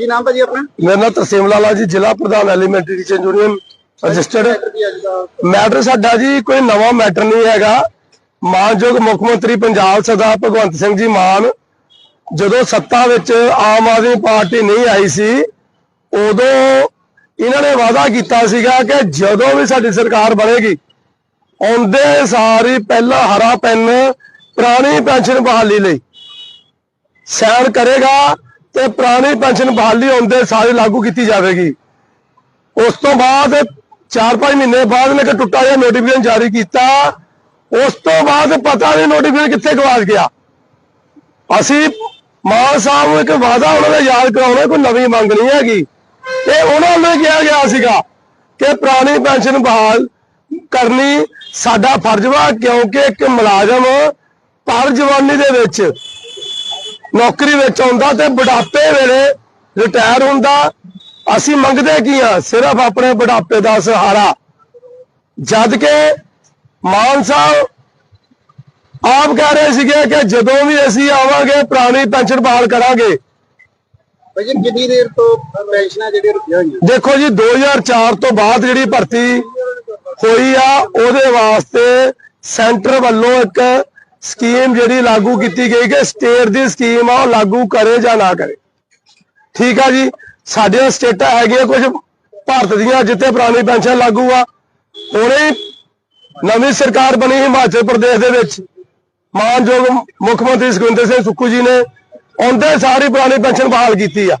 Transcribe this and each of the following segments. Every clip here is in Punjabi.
ਕੀ ਨਾਮ ਭਾਜੀ ਆਪਣਾ? ਮੇਰਾ ਨਾਮ ਤਰਸੇਮ ਲਾਲਾ ਜੀ ਜ਼ਿਲ੍ਹਾ ਪ੍ਰਧਾਨ elementary teacher union registered. Matter ਸਾਡਾ ਜੀ ਕੋਈ ਨਵਾਂ ਮੈਟਰ ਨਹੀਂ ਹੈਗਾ। ਮਾਨਯੋਗ ਮੁੱਖ ਮੰਤਰੀ ਪੰਜਾਬ ਸਰਦਾਰ ਭਗਵੰਤ ਸਿੰਘ ਜੀ ਮਾਨ ਜਦੋਂ ਸੱਤਾ ਵਿੱਚ ਆਮ ਆਦਮੀ ਪਾਰਟੀ ਨਹੀਂ ਆਈ ਸੀ ਉਦੋਂ ਇਹਨਾਂ ਨੇ ਵਾਅਦਾ ਕੀਤਾ ਸੀਗਾ ਕਿ ਜਦੋਂ ਵੀ ਸਾਡੀ ਸਰਕਾਰ ਬਣੇਗੀ ਆਉਂਦੇ ਸਾਰੀ ਪਹਿਲਾ ਹਰਾ ਪੈਨ ਪੁਰਾਣੀ ਪੈਨਸ਼ਨ ਬਹਾਲੀ ਲਈ। ਸੈਨ ਕਰੇਗਾ ਤੇ ਪੁਰਾਣੀ ਪੈਨਸ਼ਨ ਬਹਾਲੀ ਹੁੰਦੇ ਸਾਰੀ ਲਾਗੂ ਕੀਤੀ ਜਾਵੇਗੀ। ਉਸ ਤੋਂ ਬਾਅਦ 4-5 ਮਹੀਨੇ ਬਾਅਦ ਨੇ ਇੱਕ ਟੁੱਟਾ ਜਿਹਾ ਨੋਟੀਫਿਕੇਸ਼ਨ ਜਾਰੀ ਕੀਤਾ। ਉਸ ਤੋਂ ਬਾਅਦ ਪਤਾ ਨਹੀਂ ਨੋਟੀਫਿਕੇਸ਼ਨ ਕਿੱਥੇ ਗਵਾਚ ਗਿਆ। ਅਸੀਂ ਮਾਨ ਸਾਹਿਬ ਨੂੰ ਇੱਕ ਵਾਅਦਾ ਉਹਨਾਂ ਦਾ ਯਾਦ ਕਰਾਉਣਾ, ਕੋਈ ਨਵੀਂ ਮੰਗ ਨਹੀਂ ਹੈਗੀ। ਤੇ ਉਹਨਾਂ ਨੂੰ ਕਿਹਾ ਗਿਆ ਸੀਗਾ ਕਿ ਪੁਰਾਣੀ ਪੈਨਸ਼ਨ ਬਹਾਲ ਕਰਨੀ ਸਾਡਾ ਫਰਜ਼ ਵਾ, ਕਿਉਂਕਿ ਇੱਕ ਮੁਲਾਜ਼ਮ ਪਰ ਜਵਾਨੀ ਦੇ ਵਿੱਚ ਨੌਕਰੀ ਵਿੱਚ ਆਉਂਦਾ ਤੇ ਬੁਢਾਪੇ ਵੇਲੇ ਰਿਟਾਇਰ ਹੁੰਦਾ। ਅਸੀਂ ਮੰਗਦੇ ਕੀ ਆ? ਸਿਰਫ ਆਪਣੇ ਬੁਢਾਪੇ ਦਾ ਸਹਾਰਾ। ਜਦ ਕਿ ਮਾਨ ਸਾਹਿਬ ਆਪ ਕਹਿ ਰਹੇ ਸੀਗੇ ਕਿ ਜਦੋਂ ਵੀ ਅਸੀਂ ਆਵਾਂਗੇ ਪੁਰਾਣੀ ਪੈਨਸ਼ਨ ਬਹਾਲ ਕਰਾਂਗੇ। ਭਾਜੀ ਕਿੰਨੀ ਦੇਰ ਤੋਂ ਪੈਨਸ਼ਨਾਂ ਜਿਹੜੀਆਂ ਰੁਕੀਆਂ ਹੋਈਆਂ? ਦੇਖੋ ਜੀ 2004 ਤੋਂ ਬਾਅਦ ਜਿਹੜੀ ਭਰਤੀ ਹੋਈ ਆ ਉਹਦੇ ਵਾਸਤੇ ਸੈਂਟਰ ਵੱਲੋਂ ਇੱਕ ਸਕੀਮ ਜਿਹੜੀ ਲਾਗੂ ਕੀਤੀ ਗਈ ਕਿ ਸਟੇਟ ਦੀ ਸਕੀਮ ਆ, ਉਹ ਲਾਗੂ ਕਰੇ ਜਾਂ ਨਾ ਕਰੇ। ਠੀਕ ਆ ਜੀ? ਸਾਡੀਆਂ ਸਟੇਟਾਂ ਹੈਗੀਆਂ ਕੁਝ ਭਾਰਤ ਦੀਆਂ, ਜਿੱਥੇ ਪੁਰਾਣੀ ਪੈਨਸ਼ਨ ਲਾਗੂ ਆ। ਹੁਣੇ ਨਵੀਂ ਸਰਕਾਰ ਬਣੀ ਹਿਮਾਚਲ ਪ੍ਰਦੇਸ਼ ਦੇ ਵਿੱਚ। ਮਾਨਯੋਗ ਮੁੱਖ ਮੰਤਰੀ ਸੁਖਵਿੰਦਰ ਸਿੰਘ ਸੁੱਖੂ ਜੀ ਨੇ ਆਉਂਦੇ ਸਾਰੀ ਪੁਰਾਣੀ ਪੈਨਸ਼ਨ ਬਹਾਲ ਕੀਤੀ ਆ।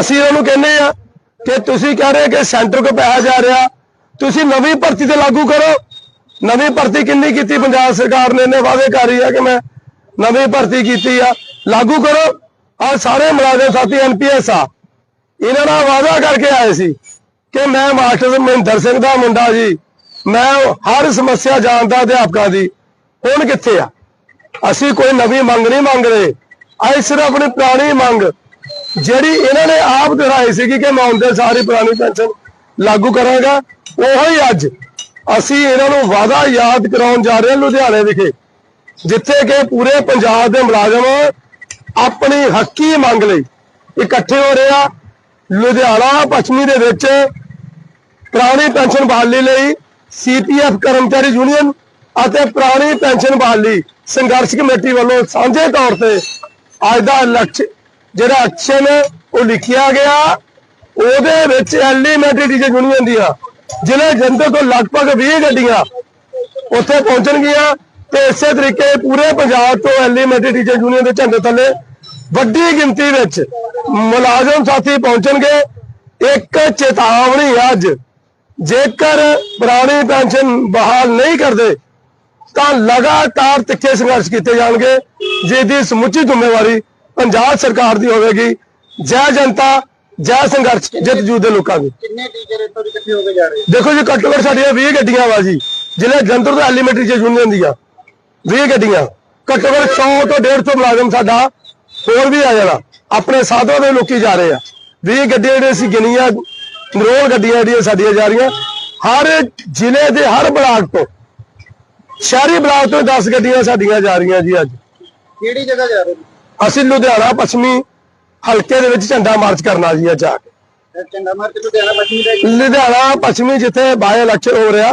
ਅਸੀਂ ਉਹਨੂੰ ਕਹਿੰਦੇ ਆ ਕਿ ਤੁਸੀਂ ਕਹਿ ਰਹੇ ਕਿ ਸੈਂਟਰ ਕੋ ਪੈਸਾ ਜਾ ਰਿਹਾ, ਤੁਸੀਂ ਨਵੀਂ ਭਰਤੀ ਤੇ ਲਾਗੂ ਕਰੋ। ਨਵੀਂ ਭਰਤੀ ਕਿੰਨੀ ਕੀਤੀ ਪੰਜਾਬ ਸਰਕਾਰ ਨੇ? ਇਹਨੇ ਵਾਅਦੇ ਕਰ ਰਹੀ ਆ ਕਿ ਮੈਂ ਨਵੀਂ ਭਰਤੀ ਕੀਤੀ ਆ। ਲਾਗੂ ਕਰੋ। ਆ ਸਾਰੇ ਮੁਲਾਜ਼ਮ ਸਾਥੀ ਐਨਪੀਐਸ ਆ। ਇਹਨਾਂ ਨਾਲ ਵਾਅਦਾ ਕਰਕੇ ਆਏ ਸੀ ਕਿ ਮੈਂ ਮਾਸਟਰ ਮਹਿੰਦਰ ਸਿੰਘ ਦਾ ਮੁੰਡਾ ਜੀ। ਮੈਂ ਹਰ ਸਮੱਸਿਆ ਜਾਣਦਾ ਅਧਿਆਪਕਾਂ ਦੀ। ਹੁਣ ਕਿੱਥੇ ਆ? ਅਸੀਂ ਕੋਈ ਨਵੀਂ ਮੰਗ ਨਹੀਂ ਮੰਗ ਰਹੇ ਅਸੀਂ ਸਿਰਫ ਆਪਣੀ ਪੁਰਾਣੀ ਮੰਗ, ਜਿਹੜੀ ਇਹਨਾਂ ਨੇ ਆਪ ਦਿਖਾਈ ਸੀਗੀ ਕਿ ਮੈਂ ਆਉਂਦੇ ਸਾਰੀ ਪੁਰਾਣੀ ਪੈਨਸ਼ਨ ਲਾਗੂ ਕਰਾਂਗਾ। ਉਹੀ ਅੱਜ ਅਸੀਂ ਇਹਨਾਂ ਨੂੰ ਵਾਅਦਾ ਯਾਦ ਕਰਾਉਣ ਜਾ ਰਹੇ ਹਾਂ ਲੁਧਿਆਣੇ ਵਿਖੇ, ਜਿੱਥੇ ਕਿ ਪੂਰੇ ਪੰਜਾਬ ਦੇ ਮੁਲਾਜ਼ਮ ਆਪਣੀ ਹੱਕੀ ਮੰਗ ਲਈ ਇਕੱਠੇ ਹੋ ਰਹੇ ਆ। ਲੁਧਿਆਣਾ ਪੱਛਮੀ ਦੇ ਵਿੱਚ ਪੁਰਾਣੀ ਪੈਨਸ਼ਨ ਬਹਾਲੀ ਲਈ ਸੀਪੀਐਫ ਕਰਮਚਾਰੀ ਯੂਨੀਅਨ ਅਤੇ ਪੁਰਾਣੀ ਪੈਨਸ਼ਨ ਬਹਾਲੀ ਸੰਘਰਸ਼ ਕਮੇਟੀ ਵੱਲੋਂ ਸਾਂਝੇ ਤੌਰ ਤੇ ਅੱਜ ਦਾ ਲਕਸ਼, ਜਿਹੜਾ ਐਕਸ਼ਨ ਉਹ ਲਿਖਿਆ ਗਿਆ, ਉਹਦੇ ਵਿੱਚ ਐਲੀਮੈਂਟਰੀ ਟੀਚਰ ਯੂਨੀਅਨ ਦੀਆਂ ਜ਼ਿਲ੍ਹੇ ਜੰਦਰ ਤੋਂ ਲਗਭਗ 20 ਗੱਡੀਆਂ ਉੱਥੇ ਪਹੁੰਚਣਗੀਆਂ ਤੇ ਇਸੇ ਤਰੀਕੇ ਪੂਰੇ ਪੰਜਾਬ ਤੋਂ ਐਲੀਮੈਂਟਰੀ ਟੀਚਰ ਯੂਨੀਅਨ ਦੇ ਝੰਡੇ ਥੱਲੇ ਵੱਡੀ ਗਿਣਤੀ ਵਿੱਚ ਮੁਲਾਜ਼ਮ ਸਾਥੀ ਪਹੁੰਚਣਗੇ। ਇੱਕ ਚੇਤਾਵਨੀ ਹੈ ਅੱਜ, ਜੇਕਰ ਪੁਰਾਣੀ ਪੈਨਸ਼ਨ ਬਹਾਲ ਨਹੀਂ ਕਰਦੇ, ਤਾਂ ਲਗਾਤਾਰ ਤਿੱਖੇ ਸੰਘਰਸ਼ ਕੀਤੇ ਜਾਣਗੇ, ਜਿਹਦੀ ਸਮੁੱਚੀ ਜ਼ਿੰਮੇਵਾਰੀ ਪੰਜਾਬ ਸਰਕਾਰ ਦੀ ਹੋਵੇਗੀ। ਜੈ ਜਨਤਾ ਜੈ ਸੰਘਰਸ਼ ਜਿੱਤ ਜੂ ਦੇ ਲੋਕਾਂ ਦੀ। ਕਿੰਨੇ ਟੀਚਰ ਇੱਥੋਂ ਦੀ ਇਕੱਠੇ ਹੋ ਕੇ ਜਾ ਰਹੇ? ਦੇਖੋ ਜੀ ਘੱਟੋ ਘੱਟ ਸਾਡੀਆਂ 20 ਗੱਡੀਆਂ ਵਾ ਜੀ ਜ਼ਿਲ੍ਹੇ ਜੰਤਰ ਤੋਂ ਐਲੀਮੈਂਟਰੀ ਚ ਯੂਨੀਅਨ ਦੀਆਂ। 20 ਗੱਡੀਆਂ। ਘੱਟੋ ਘੱਟ 100 ਤੋਂ 150 ਮੁਲਾਜ਼ਮ ਸਾਡਾ ਹੋਰ ਵੀ ਆ ਜਾਣਾ। ਆਪਣੇ ਸਾਧਵਾਂ ਦੇ ਲੋਕੀ ਜਾ ਰਹੇ ਆ। 20 ਗੱਡੀਆਂ ਜਿਹੜੀਆਂ ਅਸੀਂ ਗਿਣੀਆਂ ਨਰੋਲ ਗੱਡੀਆਂ ਜਿਹੜੀਆਂ ਸਾਡੀਆਂ ਜਾ ਰਹੀਆਂ। ਹਰ ਜ਼ਿਲ੍ਹੇ ਦੇ ਹਰ ਬਲਾਕ ਤੋਂ ਸ਼ਹਿਰੀ ਬਲਾਕ ਤੋਂ 10 ਗੱਡੀਆਂ ਸਾਡੀਆਂ ਜਾ ਰਹੀਆਂ ਜੀ ਅੱਜ। ਕਿਹੜੀ ਜਗ੍ਹਾ ਜਾ ਰਹੇ ਅਸੀਂ ਲੁਧਿਆਣਾ ਪੱਛਮੀ ਹਲਕੇ ਦੇ ਵਿੱਚ ਝੰਡਾ ਮਾਰਚ ਕਰਨਾ ਜੀ ਅੱਜ ਜਾ ਕੇ। ਲੁਧਿਆਣਾ ਪੱਛਮੀ ਦਾ ਲੁਧਿਆਣਾ ਪੱਛਮੀ ਜਿੱਥੇ ਬਾਏ ਇਲੈਕਸ਼ਨ ਹੋ ਰਿਹਾ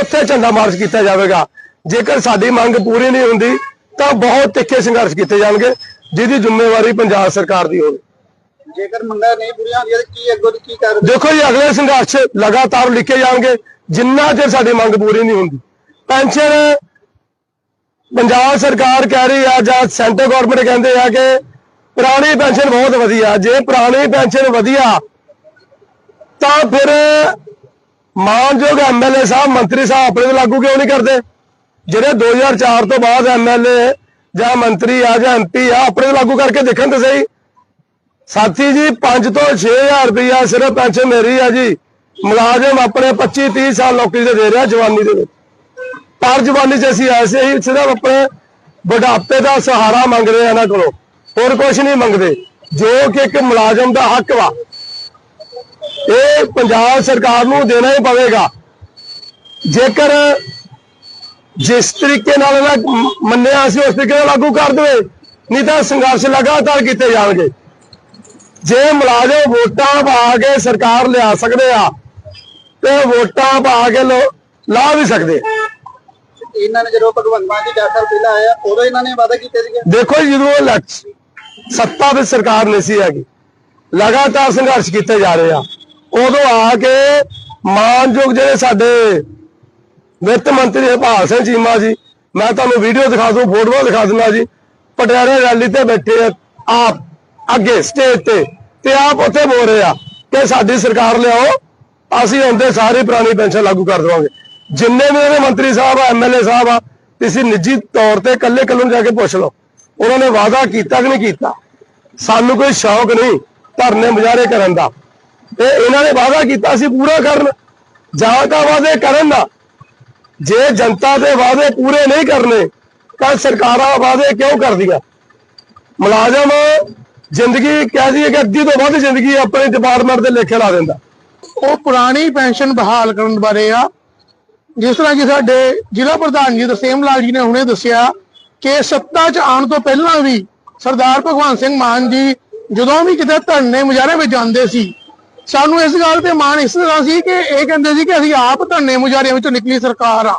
ਉੱਥੇ ਝੰਡਾ ਮਾਰਚ ਕੀਤਾ ਜਾਵੇਗਾ। ਜੇਕਰ ਸਾਡੀ ਮੰਗ ਪੂਰੀ ਨਹੀਂ ਹੁੰਦੀ ਤਾਂ ਬਹੁਤ ਤਿੱਖੇ ਸੰਘਰਸ਼ ਕੀਤੇ ਜਾਣਗੇ ਜਿਹਦੀ ਜ਼ਿੰਮੇਵਾਰੀ ਪੰਜਾਬ ਸਰਕਾਰ ਦੀ ਹੋਵੇ। ਜੇਕਰ ਮੰਗਾਂ ਨਹੀਂ ਪੂਰੀਆਂ ਹੁੰਦੀਆਂ ਤਾਂ ਕੀ ਅੱਗੋਂ ਕੀ ਕਰ ਦੇਖੋ ਜੀ ਅਗਲੇ ਸੰਘਰਸ਼ ਲਗਾਤਾਰ ਲਿਖੇ ਜਾਣਗੇ ਜਿੰਨਾ ਚਿਰ ਸਾਡੀ ਮੰਗ ਪੂਰੀ ਨਹੀਂ ਹੁੰਦੀ। ਪੈਨਸ਼ਨ ਪੰਜਾਬ ਸਰਕਾਰ ਕਹਿ ਰਹੀ ਆ ਜਾਂ ਸੈਂਟਰ ਗਵਰਨਮੈਂਟ ਕਹਿੰਦੇ ਆ ਕਿ ਪੁਰਾਣੀ ਪੈਨਸ਼ਨ ਬਹੁਤ ਵਧੀਆ, ਜੇ ਪੁਰਾਣੀ ਪੈਨਸ਼ਨ ਵਧੀਆ, ਤਾਂ ਫਿਰ ਮਾਨਯੋਗ ਐਮਐਲਏ ਸਾਹਿਬ, ਮੰਤਰੀ ਸਾਹਿਬ ਆਪਣੇ ਤੇ ਲਾਗੂ ਕਿਉਂ ਨਹੀਂ ਕਰਦੇ? ਜਿਹੜੇ 2004 ਤੋਂ ਬਾਅਦ ਐਮਐਲਏ ਜਾਂ ਮੰਤਰੀ ਆ ਜਾਂ ਐਮਪੀ ਆ, ਆਪਣੇ ਤੇ ਲਾਗੂ ਕਰਕੇ ਦੇਖਣ ਤੇ ਸਹੀ। ਸਾਥੀ ਜੀ 5 ਤੋਂ 6000 ਰੁਪਇਆ ਸਿਰਫ ਪੈਨਸ਼ਨ ਮੇਰੀ ਆ ਜੀ। ਮੁਲਾਜ਼ਮ ਆਪਣੇ 25 30 ਸਾਲ ਨੌਕਰੀ ਤੇ ਦੇ ਰਿਹਾ ਜਵਾਨੀ ਦੇ ਵਿੱਚ। ਪਰ ਜਵਾਨੀ ਚ ਅਸੀਂ ਐਸੇ ਹੀ ਸਿਰਫ ਆਪਣੇ ਬੁਢਾਪੇ ਦਾ ਸਹਾਰਾ ਮੰਗ ਰਹੇ ਆ ਇਹਨਾਂ ਕੋਲੋਂ। ਹੋਰ ਕੁਝ ਨਹੀਂ ਮੰਗਦੇ। ਜੋ ਕਿ ਇੱਕ ਮੁਲਾਜ਼ਮ ਦਾ ਹੱਕ ਵਾ। ਇਹ ਪੰਜਾਬ ਸਰਕਾਰ ਨੂੰ ਦੇਣਾ ਹੀ ਪਵੇਗਾ। ਜੇਕਰ ਜਿਸ ਤਰੀਕੇ ਨਾਲ ਇਹਨਾਂ ਮੰਨਿਆ ਸੀ ਉਸ ਤਰੀਕੇ ਨਾਲ ਲਾਗੂ ਕਰ ਦੇਵੇ ਨਹੀਂ ਤਾਂ ਸੰਘਰਸ਼ ਲਗਾਤਾਰ ਕੀਤੇ ਜਾਣਗੇ। ਜੇ ਮੁਲਾਜ਼ਮ ਵੋਟਾਂ ਪਾ ਕੇ ਸਰਕਾਰ ਲਿਆ ਸਕਦੇ ਆ ਤੇ ਵੋਟਾਂ ਪਾ ਕੇ ਲੋ- ਲਾ ਵੀ ਸਕਦੇ। ਇਹਨਾਂ ਨੇ ਜਦੋਂ ਭਗਵੰਤ ਮਾਨ ਜੀ 10 ਸਾਲ ਪਹਿਲਾਂ ਆਇਆ ਉਦੋਂ ਇਹਨਾਂ ਨੇ ਵਾਅਦਾ ਕੀਤੇ ਸੀਗੇ। ਦੇਖੋ ਜਦੋਂ ਇਲੈਕਸ਼ਨ ਸੱਤਾ ਵਿੱਚ ਸਰਕਾਰ ਨਹੀਂ ਸੀ ਹੈਗੀ। ਲਗਾਤਾਰ ਸੰਘਰਸ਼ ਕੀਤੇ ਜਾ ਰਹੇ ਆ। ਉਦੋਂ ਆ ਕੇ ਮਾਨਯੋਗ ਜਿਹੜੇ ਸਾਡੇ ਵਿੱਤ ਮੰਤਰੀ ਹਰਪਾਲ ਸਿੰਘ ਚੀਮਾ ਜੀ, ਮੈਂ ਤੁਹਾਨੂੰ ਵੀਡੀਓ ਦਿਖਾ ਦੂੰ ਫੋਟੋਆਂ ਦਿਖਾ ਦਿੰਦਾ ਜੀ। ਪਟਿਆਲੇ ਰੈਲੀ ਤੇ ਬੈਠੇ ਆ, ਆਪ ਅੱਗੇ ਸਟੇਜ ਤੇ ਤੇ ਆਪ ਉੱਥੇ ਬੋਲ ਰਹੇ ਆ ਕਿ ਸਾਡੀ ਸਰਕਾਰ ਲਿਆਓ, ਅਸੀਂ ਹੁੰਦੇ ਸਾਰੀ ਪੁਰਾਣੀ ਪੈਨਸ਼ਨ ਲਾਗੂ ਕਰ ਦੇਵਾਂਗੇ। ਜਿੰਨੇ ਵੀ ਉਹਦੇ ਮੰਤਰੀ ਸਾਹਿਬ ਆ ਐਮਐਲਏ ਸਾਹਿਬ ਆ, ਤੁਸੀਂ ਨਿੱਜੀ ਤੌਰ ਤੇ ਇਕੱਲੇ ਇਕੱਲੇ ਨੂੰ ਜਾ ਕੇ ਪੁੱਛ ਲਓ। ਉਹਨਾਂ ਨੇ ਵਾਅਦਾ ਕੀਤਾ ਕਿ ਨਹੀਂ ਕੀਤਾ? ਸਾਨੂੰ ਕੋਈ ਸ਼ੌਕ ਨਹੀਂ ਧਰਨੇ ਮੁਜ਼ਾਹਰੇ ਕਰਨ ਦਾ। ਤੇ ਇਹਨਾਂ ਨੇ ਵਾਅਦਾ ਕੀਤਾ ਸੀ ਪੂਰਾ ਕਰਨ। ਜਾਂ ਤਾਂ ਵਾਅਦੇ ਕਰਨ ਦਾ। ਜੇ ਜਨਤਾ ਦੇ ਵਾਅਦੇ ਪੂਰੇ ਨਹੀਂ ਕਰਨੇ, ਤਾਂ ਸਰਕਾਰਾਂ ਵਾਅਦੇ ਕਿਉਂ ਕਰਦੀਆਂ? ਮੁਲਾਜ਼ਮ ਜ਼ਿੰਦਗੀ ਕਹਿ ਦਈਏ ਕਿ ਅੱਧੀ ਤੋਂ ਵੱਧ ਜ਼ਿੰਦਗੀ ਆਪਣੇ ਡਿਪਾਰਟਮੈਂਟ ਦੇ ਲੇਖੇ ਲਾ ਦਿੰਦਾ। ਉਹ ਪੁਰਾਣੀ ਪੈਨਸ਼ਨ ਬਹਾਲ ਕਰਨ ਬਾਰੇ ਆ। ਜਿਸ ਤਰ੍ਹਾਂ ਕਿ ਸਾਡੇ ਜ਼ਿਲ੍ਹਾ ਪ੍ਰਧਾਨ ਜੀ ਦਸੇਮ ਲਾਲ ਜੀ ਨੇ ਹੁਣੇ ਦੱਸਿਆ ਕਿ ਸੱਤਾ 'ਚ ਆਉਣ ਤੋਂ ਪਹਿਲਾਂ ਵੀ ਸਰਦਾਰ ਭਗਵੰਤ ਸਿੰਘ ਮਾਨ ਜੀ ਜਦੋਂ ਵੀ ਕਿਤੇ ਧਰਨੇ ਮੁਜ਼ਾਹਰੇ ਵਿੱਚ ਜਾਂਦੇ ਸੀ, ਸਾਨੂੰ ਇਸ ਗੱਲ ਤੇ ਮਾਣ ਇਸ ਤਰ੍ਹਾਂ ਸੀ ਕਿ ਇਹ ਕਹਿੰਦੇ ਸੀ ਕਿ ਅਸੀਂ ਆਪ ਧਰਨੇ ਮੁਜ਼ਾਹਰਿਆਂ ਵਿੱਚੋਂ ਨਿਕਲੀ ਸਰਕਾਰ ਆ।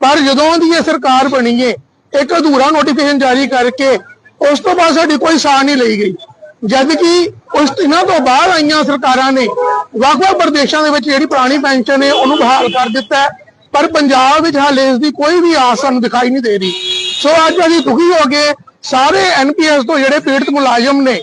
ਪਰ ਜਦੋਂ ਦੀ ਇਹ ਸਰਕਾਰ ਬਣੀ ਏ, ਇੱਕ ਅਧੂਰਾ ਨੋਟੀਫਿਕੇਸ਼ਨ ਜਾਰੀ ਕਰਕੇ ਉਸ ਤੋਂ ਬਾਅਦ ਸਾਡੀ ਕੋਈ ਸਾਰ ਨਹੀਂ ਲਈ ਗਈ। ਜਦ ਕਿ ਉਸ ਇਹਨਾਂ ਤੋਂ ਬਾਅਦ ਆਈਆਂ ਸਰਕਾਰਾਂ ਨੇ ਵੱਖ-ਵੱਖ ਪ੍ਰਦੇਸ਼ਾਂ ਦੇ ਵਿੱਚ ਜਿਹੜੀ ਪੁਰਾਣੀ ਪੈਨਸ਼ਨ ਹੈ ਉਹਨੂੰ ਬਹਾਲ ਕਰ ਦਿੱਤਾ ਪਰ ਪੰਜਾਬ ਵਿੱਚ ਹਾਲੇ ਇਸ ਦੀ ਕੋਈ ਵੀ ਆਸ ਸਾਨੂੰ ਦਿਖਾਈ ਨਹੀਂ ਦੇ ਰਹੀ। ਸੋ ਅੱਜ ਅਸੀਂ ਦੁਖੀ ਹੋ ਕੇ ਸਾਰੇ ਐਨਪੀਐਸ ਤੋਂ ਜਿਹੜੇ ਪੀੜਤ ਮੁਲਾਜ਼ਮ ਨੇ,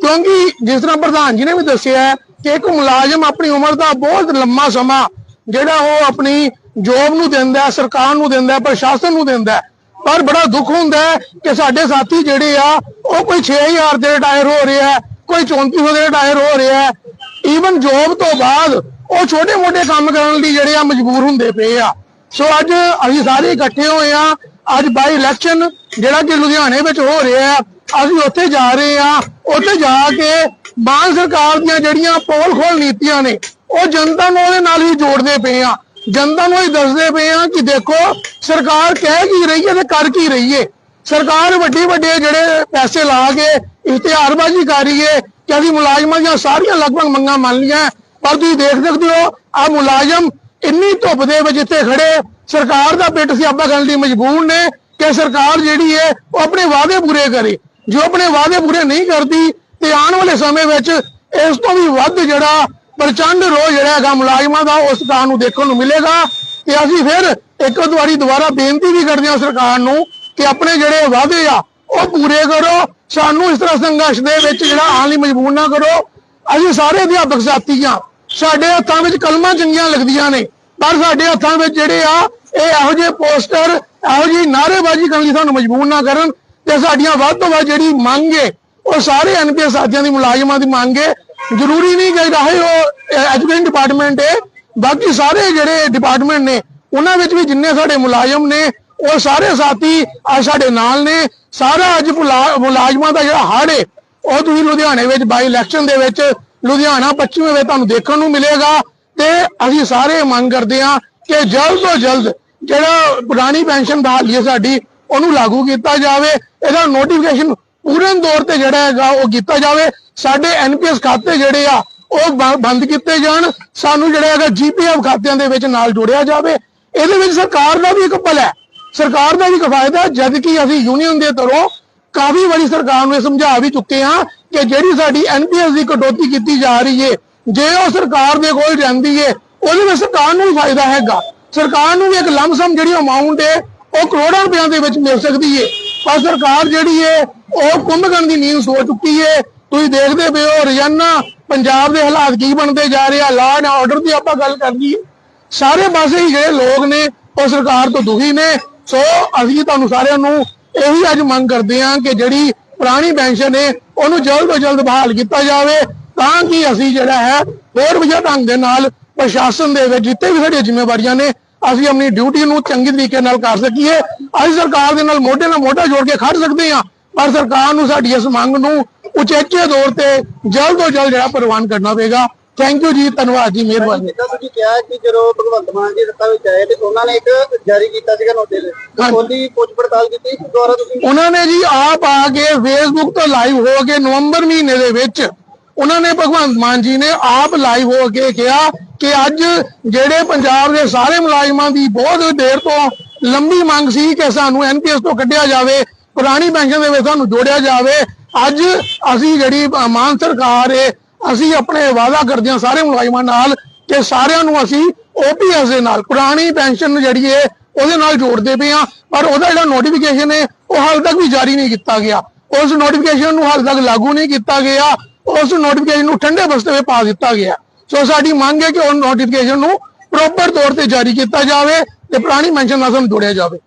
ਕਿਉਂਕਿ ਜਿਸ ਤਰ੍ਹਾਂ ਪ੍ਰਧਾਨ ਜੀ ਨੇ ਵੀ ਦੱਸਿਆ ਕਿ ਇੱਕ ਮੁਲਾਜ਼ਮ ਆਪਣੀ ਉਮਰ ਦਾ ਬਹੁਤ ਲੰਮਾ ਸਮਾਂ ਜਿਹੜਾ ਉਹ ਆਪਣੀ ਜੋਬ ਨੂੰ ਦਿੰਦਾ ਹੈ, ਸਰਕਾਰ ਨੂੰ ਦਿੰਦਾ ਹੈ, ਪ੍ਰਸ਼ਾਸਨ ਨੂੰ ਦਿੰਦਾ ਹੈ, ਪਰ ਬੜਾ ਦੁੱਖ ਹੁੰਦਾ ਹੈ ਕਿ ਸਾਡੇ ਸਾਥੀ ਜਿਹੜੇ ਆ, ਉਹ ਕੋਈ 6000 ਦੇ ਰਿਟਾਇਰ ਹੋ ਰਿਹਾ ਹੈ, ਕੋਈ 3400 ਦੇ ਰਿਟਾਇਰ ਹੋ ਰਿਹਾ ਹੈ ਈਵਨ ਜੋਬ ਤੋਂ ਬਾਅਦ ਉਹ ਛੋਟੇ-ਮੋਟੇ ਕੰਮ ਕਰਨ ਲਈ ਜਿਹੜੇ ਆ ਮਜਬੂਰ ਹੁੰਦੇ ਪਏ ਆ। ਸੋ ਅੱਜ ਅਸੀਂ ਸਾਰੇ ਇਕੱਠੇ ਹੋਏ ਆ ਅੱਜ ਬਾਈ ਇਲੈਕਸ਼ਨ ਜਿਹੜਾ ਕਿ ਲੁਧਿਆਣੇ ਵਿੱਚ ਹੋ ਰਿਹਾ ਹੈ, ਅਸੀਂ ਉੱਥੇ ਜਾ ਰਹੇ ਆ ਉੱਥੇ ਜਾ ਕੇ ਮਾਨ ਸਰਕਾਰ ਦੀਆਂ ਜਿਹੜੀਆਂ ਪੋਲ ਖੋਲ ਨੀਤੀਆਂ ਨੇ, ਉਹ ਜਨਤਾ ਨੂੰ ਉਹਦੇ ਨਾਲ ਹੀ ਜੋੜਦੇ ਪਏ ਆ ਜਨਤਾ ਨੂੰ ਹੀ ਦੱਸਦੇ ਪਏ ਆ ਕਿ ਦੇਖੋ, ਸਰਕਾਰ ਕਹਿ ਕੀ ਰਹੀ ਹੈ ਤੇ ਕਰ ਕੀ ਰਹੀ ਹੈ। ਸਰਕਾਰ ਵੱਡੇ ਵੱਡੇ ਜਿਹੜੇ ਪੈਸੇ ਲਾ ਕੇ ਇਸ਼ਤਿਹਾਰਬਾਜ਼ੀ ਕਰ ਰਹੀ ਹੈ ਕਿ ਅਸੀਂ ਮੁਲਾਜ਼ਮਾਂ ਦੀਆਂ ਸਾਰੀਆਂ ਲਗਭਗ ਮੰਗਾਂ ਮੰਨ ਲਈਆਂ। ਪਰ ਤੁਸੀਂ ਦੇਖ ਸਕਦੇ ਹੋ ਆ ਮੁਲਾਜ਼ਮ ਇੰਨੀ ਧੁੱਪ ਦੇ ਵਿੱਚ ਇੱਥੇ ਖੜੇ ਸਰਕਾਰ ਦਾ ਪਿੱਟ ਸਿਆਪਾ ਕਰਨ ਲਈ ਮਜਬੂਰ ਨੇ ਕਿ ਸਰਕਾਰ ਜਿਹੜੀ ਹੈ, ਉਹ ਆਪਣੇ ਵਾਅਦੇ ਪੂਰੇ ਕਰੇ। ਜੋ ਆਪਣੇ ਵਾਅਦੇ ਪੂਰੇ ਨਹੀਂ ਕਰਦੀ, ਤੇ ਆਉਣ ਵਾਲੇ ਸਮੇਂ ਵਿੱਚ ਇਸ ਤੋਂ ਵੀ ਵੱਧ ਜਿਹੜਾ ਪ੍ਰਚੰਡ ਰੋਹ ਜਿਹੜਾ ਹੈਗਾ ਮੁਲਾਜ਼ਮਾਂ ਦਾ, ਉਸ ਸਰਕਾਰ ਨੂੰ ਦੇਖਣ ਨੂੰ ਮਿਲੇਗਾ। ਤੇ ਅਸੀਂ ਫਿਰ ਇੱਕ ਵਾਰੀ ਦੁਬਾਰਾ ਬੇਨਤੀ ਵੀ ਕਰਦੇ ਹਾਂ ਸਰਕਾਰ ਨੂੰ ਕਿ ਆਪਣੇ ਜਿਹੜੇ ਵਾਅਦੇ ਆ, ਉਹ ਪੂਰੇ ਕਰੋ। ਸਾਨੂੰ ਇਸ ਤਰ੍ਹਾਂ ਸੰਘਰਸ਼ ਦੇ ਵਿੱਚ ਜਿਹੜਾ ਆਉਣ ਲਈ ਮਜਬੂਰ ਨਾ ਕਰੋ। ਅਸੀਂ ਸਾਰੇ ਅਧਿਆਪਕ ਸਾਥੀ ਆ ਸਾਡੇ ਹੱਥਾਂ ਵਿੱਚ ਕਲਮਾਂ ਚੰਗੀਆਂ ਲੱਗਦੀਆਂ ਨੇ, ਪਰ ਸਾਡੇ ਹੱਥਾਂ ਵਿੱਚ ਜਿਹੜੇ ਆ ਇਹ ਇਹੋ ਜਿਹੇ ਪੋਸਟਰ, ਇਹੋ ਜਿਹੀ ਨਾਅਰੇਬਾਜ਼ੀ ਕਰਨ ਲਈ ਸਾਨੂੰ ਮਜਬੂਰ ਨਾ ਕਰਨ ਤੇ ਸਾਡੀਆਂ ਵੱਧ ਤੋਂ ਵੱਧ ਜਿਹੜੀ ਮੰਗ ਹੈ ਉਹ ਸਾਰੇ ਐਨਪੀਐਸ ਸਾਥੀਆਂ ਦੀ, ਮੁਲਾਜ਼ਮਾਂ ਦੀ ਮੰਗ ਹੈ ਜ਼ਰੂਰੀ ਨਹੀਂ ਕਿ ਰਾਹੇ ਉਹ ਐਜੂਕੇਸ਼ਨ ਡਿਪਾਰਟਮੈਂਟ ਹੈ ਬਾਕੀ ਸਾਰੇ ਜਿਹੜੇ ਡਿਪਾਰਟਮੈਂਟ ਨੇ, ਉਹਨਾਂ ਵਿੱਚ ਵੀ ਜਿੰਨੇ ਸਾਡੇ ਮੁਲਾਜ਼ਮ ਨੇ, ਉਹ ਸਾਰੇ ਸਾਥੀ ਅੱਜ ਸਾਡੇ ਨਾਲ ਨੇ। ਸਾਰਾ ਅੱਜ ਮੁਲਾ- ਮੁਲਾਜ਼ਮਾਂ ਦਾ ਜਿਹੜਾ ਹੜ ਹੈ ਉਹ ਤੁਸੀਂ ਲੁਧਿਆਣੇ ਵਿੱਚ ਬਾਈ ਇਲੈਕਸ਼ਨ ਦੇ ਵਿੱਚ, ਲੁਧਿਆਣਾ ਪੱਛਮੀ ਵਿੱਚ ਤੁਹਾਨੂੰ ਦੇਖਣ ਨੂੰ ਮਿਲੇਗਾ ਤੇ ਅਸੀਂ ਸਾਰੇ ਮੰਗ ਕਰਦੇ ਹਾਂ ਕਿ ਜਲਦ ਤੋਂ ਜਲਦ ਜਿਹੜਾ ਪੁਰਾਣੀ ਪੈਨਸ਼ਨ ਬਹਾਲੀ ਹੈ ਸਾਡੀ ਉਹਨੂੰ ਲਾਗੂ ਕੀਤਾ ਜਾਵੇ ਇਹਦਾ ਨੋਟੀਫਿਕੇਸ਼ਨ ਪੂਰਨ ਤੌਰ ਤੇ ਜਿਹੜਾ ਹੈਗਾ ਉਹ ਕੀਤਾ ਜਾਵੇ। ਸਾਡੇ ਐਨਪੀਐਸ ਖਾਤੇ ਜਿਹੜੇ ਆ ਉਹ ਬੰਦ ਕੀਤੇ ਜਾਣ। ਸਾਨੂੰ ਜਿਹੜਾ ਹੈਗਾ ਜੀਪੀਐਫ ਖਾਤਿਆਂ ਦੇ ਵਿੱਚ ਨਾਲ ਜੋੜਿਆ ਜਾਵੇ। ਇਹਦੇ ਵਿੱਚ ਸਰਕਾਰ ਦਾ ਵੀ ਇੱਕ ਪਲ ਹੈ। ਸਰਕਾਰ ਦਾ ਵੀ ਇੱਕ ਫਾਇਦਾ ਹੈ, ਜਦ ਕਿ ਅਸੀਂ ਯੂਨੀਅਨ ਦੇ ਤਰੋਂ ਕਾਫੀ ਵਾਰੀ ਸਰਕਾਰ ਨੂੰ ਸਮਝਾ ਵੀ ਚੁੱਕੇ ਹਾਂ ਕਿ ਜਿਹੜੀ ਸਾਡੀ ਐਨਪੀਐਸ ਦੀ ਕਟੌਤੀ ਕੀਤੀ ਜਾ ਰਹੀ ਹੈ ਜੇ ਉਹ ਸਰਕਾਰ ਦੇ ਕੋਲ ਜਾਂਦੀ ਹੈ ਉਹਦੇ ਵਿੱਚ ਸਰਕਾਰ ਨੂੰ ਵੀ ਫਾਇਦਾ ਹੈਗਾ। ਸਰਕਾਰ ਨੂੰ ਵੀ ਇੱਕ ਲੰਮਸਮ ਜਿਹੜੀ ਅਮਾਉਂਟ ਹੈ, ਉਹ ਕਰੋੜਾਂ ਰੁਪਈਆਂ ਦੇ ਵਿੱਚ ਮਿਲ ਸਕਦੀ ਹੈ। ਪਰ ਸਰਕਾਰ ਜਿਹੜੀ ਹੈ, ਉਹ ਕੁੰਭਕਰਨ ਦੀ ਨੀਂਦ ਸੋ ਚੁੱਕੀ ਹੈ। ਤੁਸੀਂ ਦੇਖਦੇ ਪਏ ਹੋ, ਰੋਜ਼ਾਨਾ ਪੰਜਾਬ ਦੇ ਹਾਲਾਤ ਕੀ ਬਣਦੇ ਜਾ ਰਹੇ ਆ ਲਾਅ ਐਂਡ ਆਰਡਰ ਦੀ ਆਪਾਂ ਗੱਲ ਕਰ ਲਈਏ। ਸਾਰੇ ਪਾਸੇ ਹੀ ਜਿਹੜੇ ਲੋਕ ਨੇ, ਉਹ ਸਰਕਾਰ ਤੋਂ ਦੁਖੀ ਨੇ। ਸੋ ਅਸੀਂ ਤੁਹਾਨੂੰ ਸਾਰਿਆਂ ਨੂੰ ਇਹੀ ਅੱਜ ਮੰਗ ਕਰਦੇ ਹਾਂ ਕਿ ਜਿਹੜੀ ਪੁਰਾਣੀ ਪੈਨਸ਼ਨ ਹੈ, ਉਹਨੂੰ ਜਲਦ ਤੋਂ ਜਲਦ ਬਹਾਲ ਕੀਤਾ ਜਾਵੇ, ਤਾਂ ਕਿ ਅਸੀਂ ਜਿਹੜਾ ਹੈ ਹੋਰ ਵਧੀਆ ਢੰਗ ਦੇ ਨਾਲ ਪ੍ਰਸ਼ਾਸਨ ਦੇ ਵਿੱਚ ਜਿੱਤੇ ਵੀ ਸਾਡੀਆਂ ਜ਼ਿੰਮੇਵਾਰੀਆਂ ਨੇ ਅਸੀਂ ਆਪਣੀ ਡਿਊਟੀ ਨੂੰ ਚੰਗੀ ਤਰੀਕੇ ਨਾਲ ਕਰ ਸਕੀਏ। ਅਸੀਂ ਸਰਕਾਰ ਦੇ ਨਾਲ ਮੋਢੇ ਨਾਲ ਮੋਢਾ ਜੋੜ ਕੇ ਖੜ ਸਕਦੇ ਹਾਂ ਪਰ ਸਰਕਾਰ ਨੂੰ ਸਾਡੀ ਇਸ ਮੰਗ ਨੂੰ ਉਚੇਚੇ ਤੌਰ ਤੇ ਜਲਦ ਤੋਂ ਜਲਦ ਜਿਹੜਾ ਪ੍ਰਵਾਨ ਕਰਨਾ ਪਵੇਗਾ ਥੈਂਕ ਯੂ ਜੀ ਧੰਨਵਾਦ ਜੀ ਮਿਹਰਬਾਨੀ। ਜਿੱਦਾਂ ਤੁਸੀਂ ਕਿਹਾ ਕਿ ਜਦੋਂ ਭਗਵੰਤ ਮਾਨ ਜੀ ਸੱਤਾ ਵਿੱਚ ਆਏ ਤੇ ਉਹਨਾਂ ਨੇ ਇੱਕ ਜਾਰੀ ਕੀਤਾ ਸੀਗਾ ਨੋਟਿਸ। ਉਹਦੀ ਪੁੱਛ ਪੜਤਾਲ ਕੀਤੀ ਦੁਆਰਾ ਤੁਸੀਂ? ਉਹਨਾਂ ਨੇ ਜੀ ਆਪ ਆ ਕੇ ਫੇਸਬੁੱਕ ਤੋਂ ਲਾਈਵ ਹੋ ਕੇ ਨਵੰਬਰ ਮਹੀਨੇ ਦੇ ਵਿੱਚ ਉਹਨਾਂ ਨੇ ਭਗਵੰਤ ਮਾਨ ਜੀ ਨੇ ਆਪ ਲਾਈਵ ਹੋ ਕੇ ਕਿਹਾ ਕਿ ਅੱਜ ਜਿਹੜੇ ਪੰਜਾਬ ਦੇ ਸਾਰੇ ਮੁਲਾਜ਼ਮਾਂ ਦੀ ਬਹੁਤ ਦੇਰ ਤੋਂ ਲੰਬੀ ਮੰਗ ਸੀ ਕਿ ਸਾਨੂੰ ਐਨਪੀਐਸ ਤੋਂ ਕੱਢਿਆ ਜਾਵੇ, ਪੁਰਾਣੀ ਪੈਨਸ਼ਨ ਦੇ ਵਿੱਚ ਸਾਨੂੰ ਜੋੜਿਆ ਜਾਵੇ। ਅੱਜ ਅਸੀਂ ਜਿਹੜੀ ਮਾਨ ਸਰਕਾਰ ਹੈ ਅਸੀਂ ਆਪਣੇ ਵਾਅਦਾ ਕਰਦੇ ਹਾਂ ਸਾਰੇ ਮੁਲਾਜ਼ਮਾਂ ਨਾਲ ਕਿ ਸਾਰਿਆਂ ਨੂੰ ਅਸੀਂ ਓਪੀਐਸ ਦੇ ਨਾਲ, ਪੁਰਾਣੀ ਪੈਨਸ਼ਨ ਜਿਹੜੀ ਹੈ ਉਹਦੇ ਨਾਲ ਜੋੜਦੇ ਪਏ ਆ ਪਰ ਉਹਦਾ ਜਿਹੜਾ ਨੋਟੀਫਿਕੇਸ਼ਨ ਹੈ ਉਹ ਹਾਲ ਤੱਕ ਵੀ ਜਾਰੀ ਨਹੀਂ ਕੀਤਾ ਗਿਆ। ਉਸ ਨੋਟੀਫਿਕੇਸ਼ਨ ਨੂੰ ਹਾਲ ਤੱਕ ਲਾਗੂ ਨਹੀਂ ਕੀਤਾ ਗਿਆ। ਉਸ ਨੋਟੀਫਿਕੇਸ਼ਨ ਨੂੰ ਠੰਡੇ ਬਸਤੇ ਵਿੱਚ ਪਾ ਦਿੱਤਾ ਗਿਆ। ਸੋ ਸਾਡੀ ਮੰਗ ਹੈ ਕਿ ਉਹ ਨੋਟੀਫਿਕੇਸ਼ਨ ਨੂੰ ਪ੍ਰੋਪਰ ਤੌਰ ਤੇ ਜਾਰੀ ਕੀਤਾ ਜਾਵੇ ਤੇ ਪੁਰਾਣੀ ਪੈਨਸ਼ਨ ਨਾਲ ਸਾਨੂੰ ਜੋੜਿਆ ਜਾਵੇ।